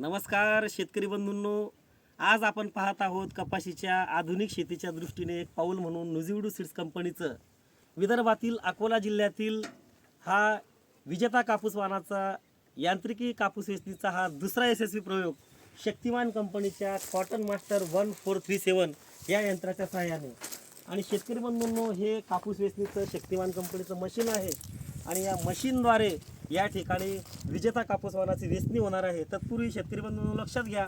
नमस्कार शेतकरी बंधूंनो. आज आपण पाहत आहोत कपाशीच्या आधुनिक शेतीच्या दृष्टीने एक पाऊल म्हणून नुजिवडू सीड्स कंपनीचं. विदर्भातील अकोला जिल्ह्यातील हा विजेता कापूस वाहनाचा यांत्रिकी कापूस वेचणीचा हा दुसरा यशस्वी प्रयोग शक्तिमान कंपनीच्या cotton master one four three seven या यंत्राच्या सहाय्याने. आणि शेतकरी बंधूंनो हे कापूस वेचणीचं शक्तिमान कंपनीचं मशीन आहे. आणि या मशीनद्वारे या ठिकाणी विजेता कापूस वाहनाची वेचणी होणार आहे. तत्पूर्वी शेतकरी बंधूंनो लक्षात घ्या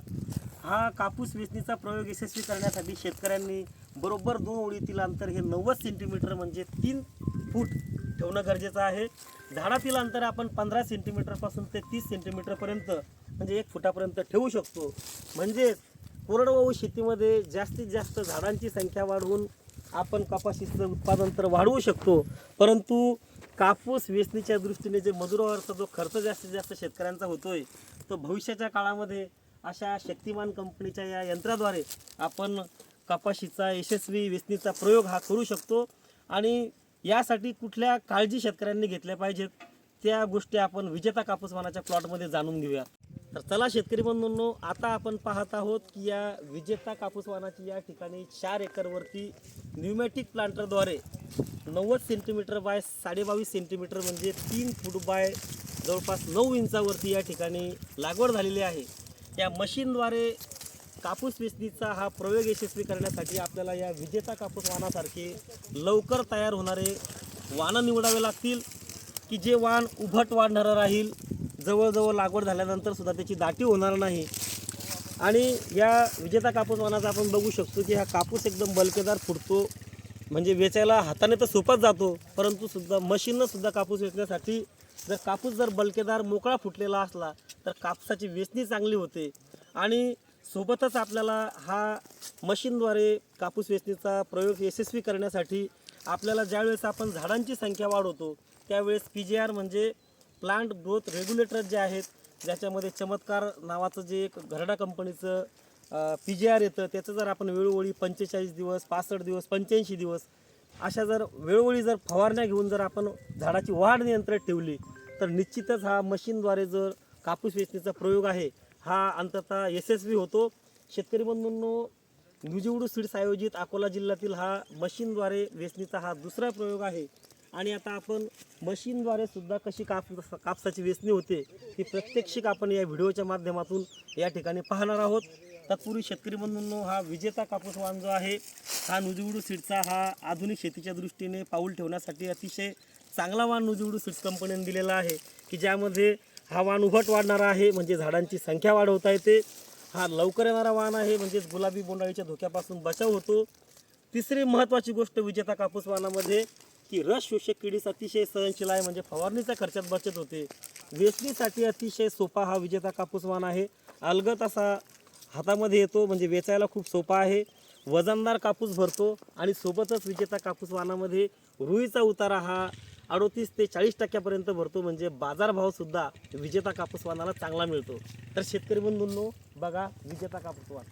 हा कापूस वेचणीचा प्रयोग यशस्वी करण्यासाठी शेतकऱ्यांनी बरोबर दोन ओळीतील अंतर हे नव्वद सेंटीमीटर म्हणजे तीन फूट ठेवणं गरजेचं आहे. झाडातील अंतर आपण पंधरा सेंटीमीटरपासून ते तीस सेंटीमीटरपर्यंत म्हणजे एक फुटापर्यंत ठेवू शकतो. म्हणजेच कोरडवाहू शेतीमध्ये जास्तीत जास्त झाडांची संख्या वाढवून आपण कपाशीचं उत्पादन तर वाढवू शकतो परंतु कापूस वेचणीच्या दृष्टीने जे मजुरावरचा जो खर्च जास्तीत जास्त शेतकऱ्यांचा होतोय तो भविष्याच्या काळामध्ये अशा शक्तिमान कंपनीच्या या यंत्राद्वारे आपण कपाशीचा यशस्वी वेचणीचा प्रयोग हा करू शकतो आणि यासाठी कुठल्या काळजी शेतकऱ्यांनी घेतल्या पाहिजेत त्या गोष्टी आपण विजेता कापूसवानाच्या प्लॉटमध्ये जाणून घेऊया. तर चला शेतकरी बंधूंनो आता आपण पाहत आहोत की या विजेता कापूस वाहनाची या ठिकाणी चार एकरवरती न्यूमॅटिक प्लांटरद्वारे नव्वद सेंटीमीटर बाय साडेबावीस सेंटीमीटर म्हणजे तीन फूट बाय जवळपास नऊ इंचावरती या ठिकाणी लागवड झालेली आहे. या मशीनद्वारे कापूस वेचणीचा हा प्रयोग यशस्वी करण्यासाठी आपल्याला या विजेता कापूस वाहनासारखे लवकर तयार होणारे वाहनं निवडावे लागतील की जे वाण उभट वाढणारं राहील जवळजवळ लागवड झाल्यानंतर सुद्धा त्याची दाटी होणार नाही. आणि या विजेता कापूस वाणाचा आपण बघू शकतो की हा कापूस एकदम बलकेदार फुटतो. म्हणजे वेचायला हाताने तर सोपाच जातो परंतु सुद्धा मशीननं सुद्धा कापूस वेचण्यासाठी जर कापूस जर बलकेदार मोकळा फुटलेला असला तर कापसाची वेचणी चांगली होते. आणि सोबतच आपल्याला हा मशीनद्वारे कापूस वेचणीचा प्रयोग यशस्वी करण्यासाठी आपल्याला ज्यावेळेस आपण झाडांची संख्या वाढवतो त्यावेळेस पी जी आर म्हणजे प्लांट ग्रोथ रेग्युलेटर जे आहेत ज्याच्यामध्ये चमत्कार नावाचं जे एक घरडा कंपनीचं पी जी आर येतं त्याचं जर आपण वेळोवेळी पंचेचाळीस दिवस पासष्ट दिवस पंच्याऐंशी दिवस अशा जर वेळोवेळी जर फवारण्या घेऊन जर आपण झाडाची वाढ नियंत्रित ठेवली तर निश्चितच हा मशीनद्वारे जर कापूस वेचणीचा प्रयोग आहे हा अंततः यशस्वी होतो. शेतकरी बंधूंनो न्यूजिवडू सीड्स आयोजित अकोला जिल्ह्यातील हा मशीनद्वारे वेचणीचा हा दुसरा प्रयोग आहे. आणि आता आपण मशीनद्वारे सुद्धा कशी काप कापसाची वेचणी होते ही प्रत्यक्षिक आपण या व्हिडिओच्या माध्यमातून या ठिकाणी पाहणार आहोत. तत्पूर्वी शेतकरी बंधूंनो हा विजेता कापूस वाण जो आहे हा नुजिवडू सीडचा हा आधुनिक शेतीच्या दृष्टीने पाऊल ठेवण्यासाठी अतिशय चांगला वाण नुजिवडू सीड्स कंपनीने दिलेला आहे की ज्यामध्ये हा वाण उभट वाढणारा आहे म्हणजे झाडांची संख्या वाढवता येते. हा लवकर येणारा वाण आहे म्हणजेच गुलाबी बोंडाळीच्या धोक्यापासून बचाव होतो. तिसरी महत्त्वाची गोष्ट विजेता कापूस वाणामध्ये की रस शोषक किडीस अतिशय सहनशील आहे म्हणजे फवारणीच्या खर्चात बचत होते. वेचणीसाठी अतिशय सोपा हा विजेता कापूस वाण आहे. अलगत असा हातामध्ये येतो म्हणजे वेचायला खूप सोपा आहे. वजनदार कापूस भरतो आणि सोबतच विजेता कापूस वाणामध्ये रुईचा उतारा हा अडोतीस ते चाळीस टक्क्यापर्यंत भरतो म्हणजे बाजारभावसुद्धा विजेता कापूस वाणाला चांगला मिळतो. तर शेतकरी बंधूंनो बघा विजेता कापूस वाण